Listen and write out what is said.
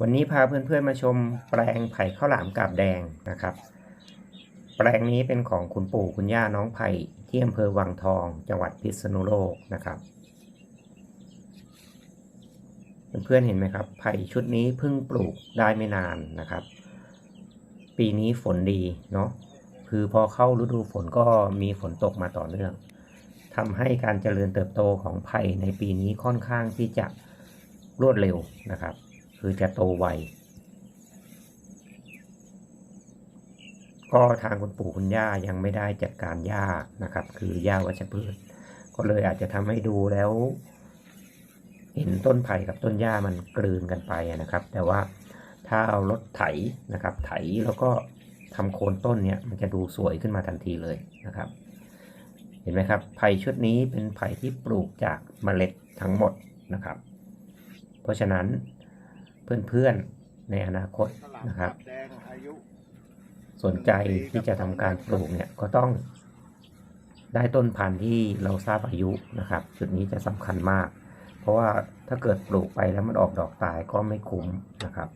วันนี้พาเพื่อนๆมาชมแปลงไผ่ข้าวหลามกาบแดงนะครับ แปลงนี้เป็นของคุณปู่คุณย่าน้องไผ่ที่อำเภอวังทอง จังหวัดพิษณุโลกนะครับ เพื่อนๆเห็นไหมครับ ไผ่ชุดนี้เพิ่งปลูกได้ไม่นานนะครับ ปีนี้ฝนดีเนาะคือพอเข้าฤดูฝนก็มีฝนตกมาต่อเนื่องทำให้การเจริญเติบโตของไผ่ในปีนี้ค่อนข้างที่จะรวดเร็วนะครับ คือจะโตไวก็ทางคุณปู่คุณย่ายังไม่ได้จัดการหญ้านะครับ คือหญ้าวัชพืช ก็เลยอาจจะทำให้ดูแล้ว เห็นต้นไผ่กับต้นหญ้ามันกลืนกันไปนะครับ แต่ว่าถ้าเอารถไถนะครับ ไถแล้วก็ทำโคนต้นเนี่ยมันจะดูสวยขึ้นมาทันทีเลยนะครับ เห็นไหมครับไผ่ชุดนี้เป็นไผ่ที่ปลูกจากเมล็ดทั้งหมดนะครับ เพราะฉะนั้น เพื่อนๆในอนาคตนะครับ สนใจที่จะทำการปลูกเนี่ยก็ต้องได้ต้นพันธุ์ที่เราทราบอายุนะครับ จุดนี้จะสำคัญมาก เพราะว่าถ้าเกิดปลูกไปแล้วมันออกดอกตายก็ไม่คุ้มนะครับ